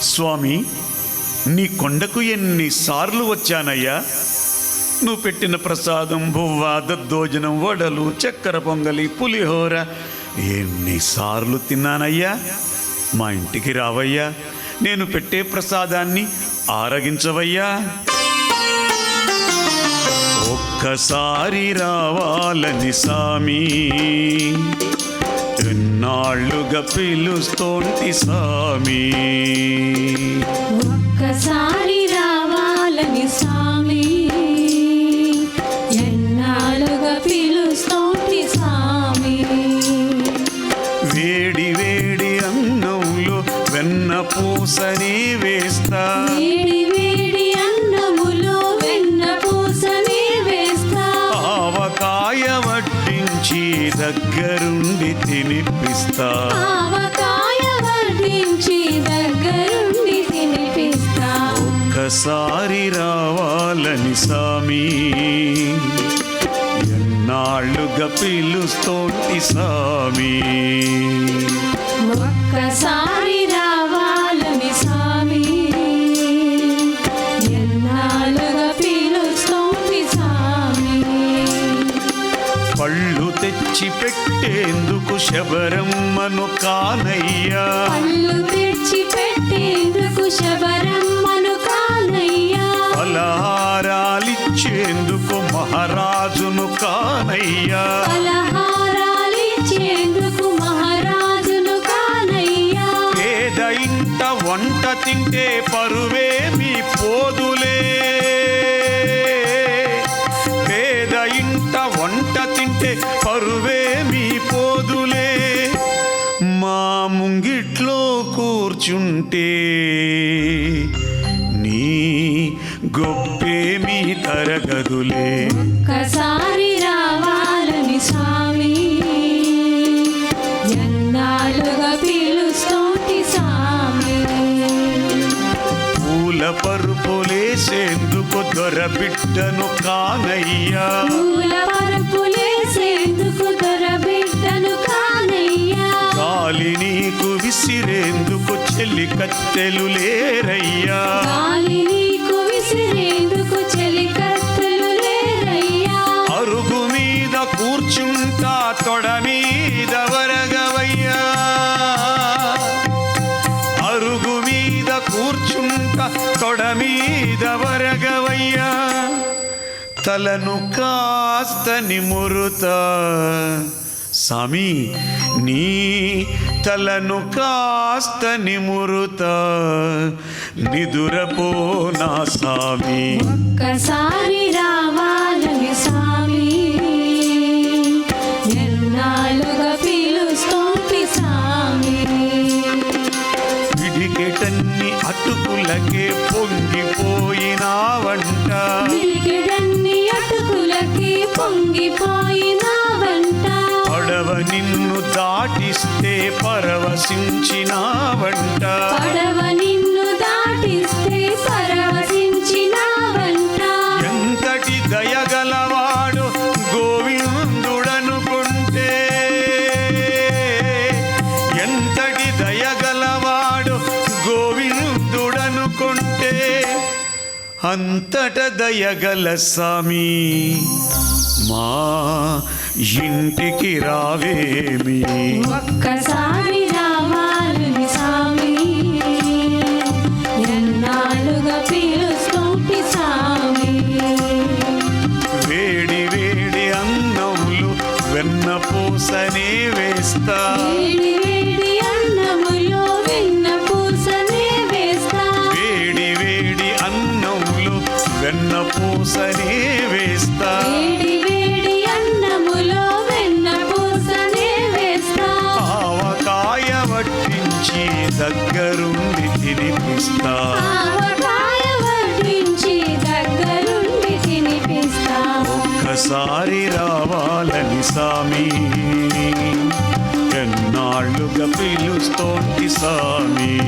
స్వామి నీ కొండకు ఎన్నిసార్లు వచ్చానయ్యా? నువ్వు పెట్టిన ప్రసాదం బువ్వ దద్దోజనం వడలు చక్కెర పొంగలి పులిహోర ఎన్నిసార్లు తిన్నానయ్యా? మా ఇంటికి రావయ్యా. నేను పెట్టే ప్రసాదాన్ని ఆరగించవయ్యా. ఒక్కసారి రావాలని సామీ ఎన్నాళ్ళుగా పిలుస్తోంటి సామి. ఒక్కసారి రావాలని స్వామి ఎన్నాళ్ళుగా పిలుస్తోంది స్వామి వేడి వేడి అన్నంలో వెన్న పూసని వేస్తా. దగ్గరుండి తినిపిస్తా. దగ్గరుండి తినిపిస్తా. ఒక్కసారి రావాలని సామి. ఎన్నాళ్ళుగా పిలుస్తోంటి సామి. ఒక్కసారి పళ్ళు తెచ్చి పెట్టేందుకు శబరమ్మను కానయ్యా. పళ్ళు తెచ్చి పెట్టేందుకు శబరమ్మను కానయ్యా. ఫలహారాలిచ్చేందుకు మహారాజును కానయ్యా. పలహారాలిచ్చేందుకు మహారాజును కానయ్యా. పేద ఇంట వంట తింటే పరువే మీ పోదులే. పేద ఇంట వంట తింటే కూర్చుంటే నీ గొప్పేమీ తరగదులే ఒక్కసారి రావాలని స్వామి ఎన్నాళ్ళుగా పిలుస్తోంది స్వామి. పూల పరుపులేసేందుకు దొరబిడ్డను కానయ్యా. పూల చెల్లి కత్తెలు లేరయ్యా. గాలి నీకు విసిరేందుకు చెలికత్తెలు లేరయ్యా. అరుగు మీద కూర్చుంటా తొడ మీద వరగవయ్యా. అరుగు మీద కూర్చుంటా తొడ మీద వరగవయ్యా. తలను కాస్త నిమురుతా. సామి నీ తలను కాస్త నిమురుతా నిదురపో నా సామి. ఒక్కసారి రావాలని స్వామి ఎన్నాళ్ళుగా పిలుస్తోంది స్వామి పిడికెటన్ని అటుకులకే పొంగిపోయినావంట దాటిస్తే పరవశించినావంట. పడవ నిన్ను దాటిస్తే పరవశించిన వంట ఎంతటి దయగలవాడు గోవిందుడనుకుంటే ఎంతటి దయగలవాడు గోవిందుడనుకుంటే అంతట దయగల స్వామి మా ఇంటికి రావేమి? ఒక్కసారి ఎన్నాళ్ళుగా వేడి వేడి అన్నములు వెన్న పూసనే వేస్తా. వేడి వేడి అన్నములో వెన్న పూసనే వేస్తా. వేడి వేడి అన్నములు వెన్న పూసనే వేస్తా. దగ్గరుండి తినిపిస్తా. ఒక్కసారి రావాలని సామి. ఎన్నాళ్ళుగా పిలుస్తోంది సామి.